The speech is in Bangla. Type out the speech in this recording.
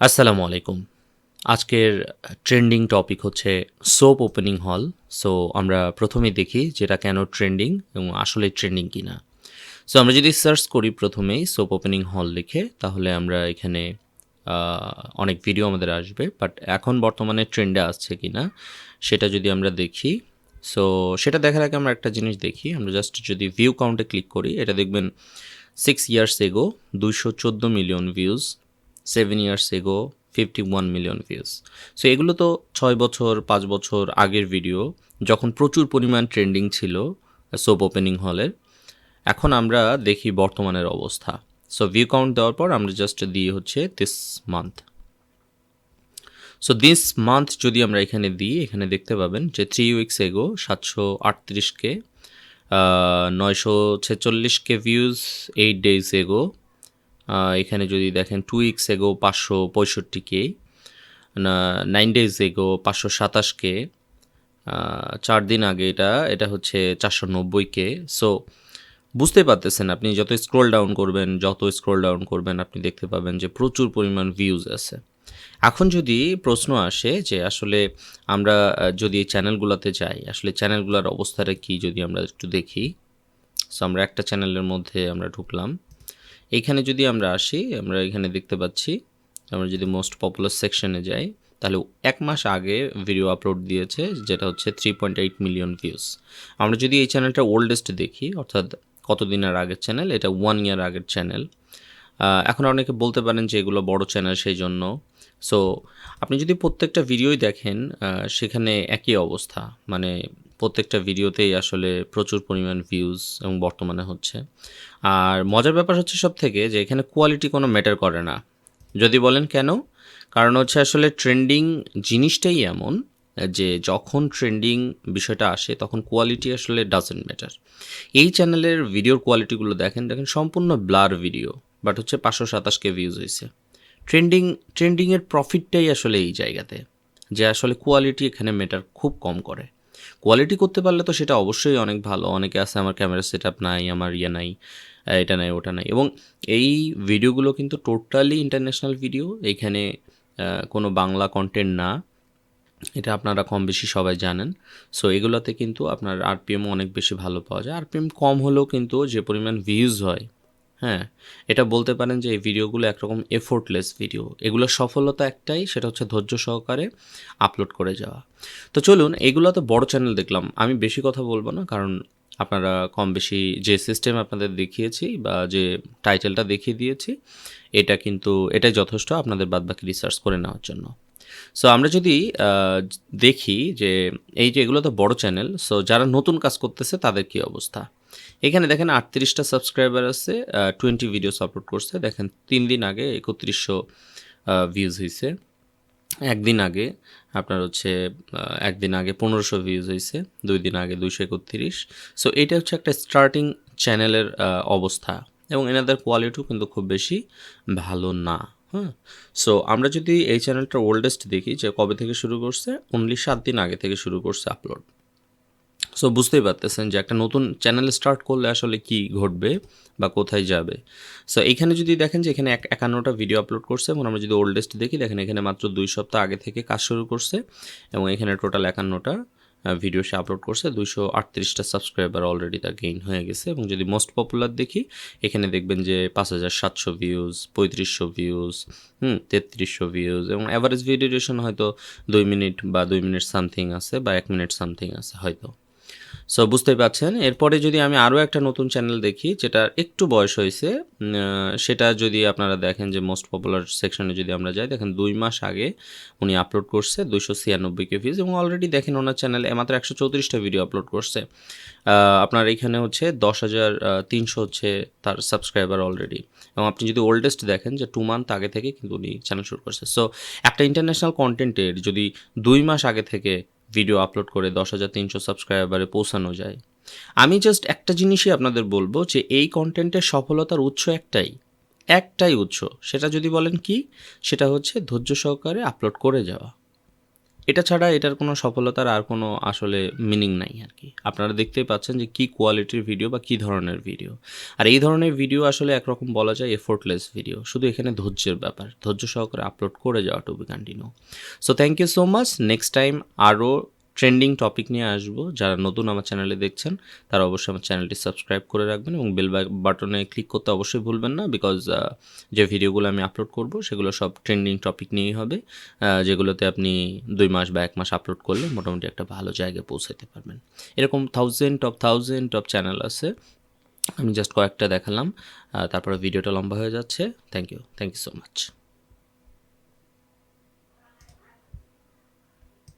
আসসালামু আলাইকুম। আজকের ট্রেন্ডিং টপিক হচ্ছে সোপ ওপেনিং হল। সো আমরা প্রথমেই দেখি যেটা কেন ট্রেন্ডিং এবং আসলে ট্রেন্ডিং কিনা। সো আমরা যদি সার্চ করি প্রথমেই সোপ ওপেনিং হল লিখে, তাহলে আমরা এখানে অনেক ভিডিও আমাদের আসবে। বাট এখন বর্তমানে ট্রেন্ডে আসছে কিনা, সেটা যদি আমরা দেখি। সো সেটা দেখার আগে আমরা একটা জিনিস দেখি। আমরা জাস্ট যদি ভিউ কাউন্টে ক্লিক করি, এটা দেখবেন সিক্স ইয়ার্স এগো দুইশো চোদ্দ million views seven years ago fifty one million views so এগুলো তো ছয় বছর, পাঁচ বছর আগের ভিডিও যখন প্রচুর পরিমাণ ট্রেন্ডিং ছিল সোপ ওপেনিং হলের এখন আমরা দেখি বর্তমানের অবস্থা। সো ভিউ কাউন্ট দেওয়ার পর আমরা জাস্ট দিই হচ্ছে this month so this month যদি আমরা এখানে দিই, এখানে দেখতে পাবেন যে থ্রি উইকস এগো সাতশো আটত্রিশকে নয়শো ছেচল্লিশকে ভিউজ এইট ডেজ এগো এখানে যদি দেখেন টু উইকস এগো পাঁচশো পঁয়ষট্টিকে নাইন ডেজ এগো পাঁচশো সাতাশ কে চার দিন আগে এটা এটা হচ্ছে চারশো নব্বই কে। সো বুঝতে পারতেছেন আপনি, যত স্ক্রোল ডাউন করবেন, যত স্ক্রোল ডাউন করবেন, আপনি দেখতে পাবেন যে প্রচুর পরিমাণ ভিউজ আছে। এখন যদি প্রশ্ন আসে যে আসলে আমরা যদি এই চ্যানেলগুলোতে যাই, আসলে চ্যানেলগুলোর অবস্থাটা কি যদি আমরা একটু দেখি? সো আমরা একটা চ্যানেলের মধ্যে আমরা ঢুকলাম। এইখানে যদি আমরা আসি, আমরা এখানে দেখতে পাচ্ছি, আমরা যদি মোস্ট পপুলার সেকশনে যাই, তাহলে এক মাস আগে ভিডিও আপলোড দিয়েছে, যেটা হচ্ছে three point eight million views আমরা যদি এই চ্যানেলটা ওল্ডেস্ট দেখি, অর্থাৎ কতদিনের আগের চ্যানেল এটা ওয়ান ইয়ার আগের চ্যানেল এখন অনেকে বলতে পারেন যে এগুলো বড় চ্যানেল সেই জন্য। সো আপনি যদি প্রত্যেকটা ভিডিওই দেখেন সেখানে একই অবস্থা মানে প্রত্যেকটা ভিডিওতেই আসলে প্রচুর পরিমাণ ভিউজ এবং বর্তমানে হচ্ছে। আর মজার ব্যাপার হচ্ছে সব থেকে যে এখানে কোয়ালিটি কোনো ম্যাটার করে না। যদি বলেন কেন? কারণ হচ্ছে আসলে ট্রেন্ডিং জিনিসটাই এমন যে যখন ট্রেন্ডিং বিষয়টা আসে তখন কোয়ালিটি আসলে ডাজেন্ট ম্যাটার এই চ্যানেলের ভিডিওর কোয়ালিটিগুলো দেখেন দেখেন সম্পূর্ণ ব্লার ভিডিও বাট হচ্ছে পাঁচশো সাতাশকে ভিউজ হয়েছে। ট্রেন্ডিং ট্রেন্ডিংয়ের প্রফিটটাই আসলে এই জায়গাতে, যে আসলে কোয়ালিটি এখানে ম্যাটার খুব কম করে। কোয়ালিটি করতে পারলে তো সেটা অবশ্যই অনেক ভালো। অনেকে আছে, আমার ক্যামেরা সেট আপ নাই, আমার ইয়ে নাই এটা নাই, ওটা নাই। এবং এই ভিডিওগুলো কিন্তু টোটালি ইন্টারন্যাশনাল ভিডিও এখানে কোনো বাংলা কন্টেন্ট না। এটা আপনারা কম বেশি সবাই জানেন। সো এগুলোতে কিন্তু আপনার আরপিএম অনেক বেশি ভালো পাওয়া যায়। আরপিএম কম হলেও কিন্তু যে পরিমাণ ভিউজ হয় হ্যাঁ এটা বলতে পারেন যে এই ভিডিওগুলো একরকম এফোর্টলেস ভিডিও এগুলোর সফলতা একটাই, সেটা হচ্ছে ধৈর্য সহকারে আপলোড করে যাওয়া। তো চলুন, এগুলো তো বড় চ্যানেল দেখলাম। আমি বেশি কথা বলব না, কারণ আপনারা কম বেশি যে সিস্টেম আপনাদের দেখিয়েছি বা যে টাইটেলটা দেখিয়ে দিয়েছি, এটা কিন্তু, এটাই যথেষ্ট আপনাদের বাদবাকি রিসার্চ করে নেওয়ার জন্য। সো আমরা যদি দেখি যে এই যে এগুলো তো বড় চ্যানেল সো যারা নতুন কাজ করতেছে তাদের কি অবস্থা? এখানে দেখেন আটত্রিশটা সাবস্ক্রাইবার আছে টোয়েন্টি ভিডিওস আপলোড করছে। দেখেন তিন দিন আগে একত্রিশশো ভিউজ হয়েছে একদিন আগে আপনার হচ্ছে একদিন আগে পনেরোশো ভিউজ হয়েছে দুই দিন আগে দুইশো একত্রিশ। সো এটা হচ্ছে একটা স্টার্টিং চ্যানেলের অবস্থা। এবং এনাদের কোয়ালিটিও কিন্তু খুব বেশি ভালো না হ্যাঁ সো আমরা যদি এই চ্যানেলটার ওল্ডেস্ট দেখি যে কবে থেকে শুরু করছে অনলি সাত দিন আগে থেকে শুরু করছে আপলোড সো বুঝতেই পারতেছেন যে একটা নতুন চ্যানেল স্টার্ট করলে আসলে কি ঘটবে বা কোথায় যাবে। সো এখানে যদি দেখেন যে এখানে এক একান্নটা ভিডিও আপলোড করছে এবং আমরা যদি ওল্ডেস্ট দেখি, দেখেন এখানে মাত্র দুই সপ্তাহ আগে থেকে কাজ শুরু করছে এবং এখানে টোটাল একান্নটা ভিডিও সে আপলোড করছে। দুইশো আটত্রিশটা সাবস্ক্রাইবার অলরেডি তার গেইন হয়ে গেছে এবং যদি মোস্ট পপুলার দেখি, এখানে দেখবেন যে পাঁচ হাজার সাতশো ভিউজ পঁয়ত্রিশশো ভিউজ হুম, তেত্রিশশো ভিউজ এবং অ্যাভারেজ ভিডিও হয়তো দুই মিনিট বা দুই মিনিট সামথিং আছে বা এক মিনিট সামথিং আছে হয়তো। সো বুঝতেই পারছেন। এরপরে যদি আমি আরও একটা নতুন চ্যানেল দেখি, যেটা একটু বয়স হয়েছে সেটা যদি আপনারা দেখেন যে মোস্ট পপুলার সেকশনে যদি আমরা যাই, দেখেন দুই মাস আগে উনি আপলোড করছে দুইশো ছিয়ানব্বই কে ভিউজ এবং অলরেডি দেখেন ওনার চ্যানেলে মাত্র একশো চৌত্রিশটা ভিডিও আপলোড করছে। আপনার এখানে হচ্ছে দশ হাজার তিনশো হচ্ছে তার সাবস্ক্রাইবার অলরেডি এবং আপনি যদি ওল্ডেস্ট দেখেন যে টু মান্থ আগে থেকে কিন্তু উনি চ্যানেল শুরু করছে। সো একটা ইন্টারন্যাশনাল কন্টেন্টের যদি দুই মাস আগে থেকে ভিডিও আপলোড করে দশ হাজার তিনশো সাবস্ক্রাইবারে পৌঁছানো যায়। আমি জাস্ট একটা জিনিসই আপনাদের বলব যে এই কন্টেন্টের সফলতার উৎস একটাই। একটাই উৎস, সেটা যদি বলেন কি? সেটা হচ্ছে ধৈর্য সহকারে আপলোড করে যাওয়া। এটা ছাড়া এটার কোনো সফলতার আর কোনো আসলে মিনিং নাই আর কি। আপনারা দেখতেই পাচ্ছেন যে কী কোয়ালিটির ভিডিও বা কী ধরনের ভিডিও আর এই ধরনের ভিডিও আসলে একরকম বলা যায় এফোর্টলেস ভিডিও শুধু এখানে ধৈর্যের ব্যাপার। ধৈর্য সহকারে আপলোড করে যাওয়া to be continue so thank you so much next time আরও ট্রেন্ডিং টপিক নিয়ে আসব। যারা নতুন আমার চ্যানেলে দেখছেন, তারা অবশ্যই আমার চ্যানেলটি সাবস্ক্রাইব করে রাখবেন এবং বেল বাটনে ক্লিক করতে অবশ্যই ভুলবেন না বিকজ যে ভিডিওগুলো আমি আপলোড করব, সেগুলো সব ট্রেন্ডিং টপিক নিয়েই হবে যেগুলোতে আপনি দুই মাস বা এক মাস আপলোড করলে মোটামুটি একটা ভালো জায়গায় পৌঁছাতে পারবেন। এরকম thousand of thousand of channel আছে। আমি জাস্ট কয়েকটা দেখালাম তারপরে ভিডিওটা লম্বা হয়ে যাচ্ছে। Thank you thank you so much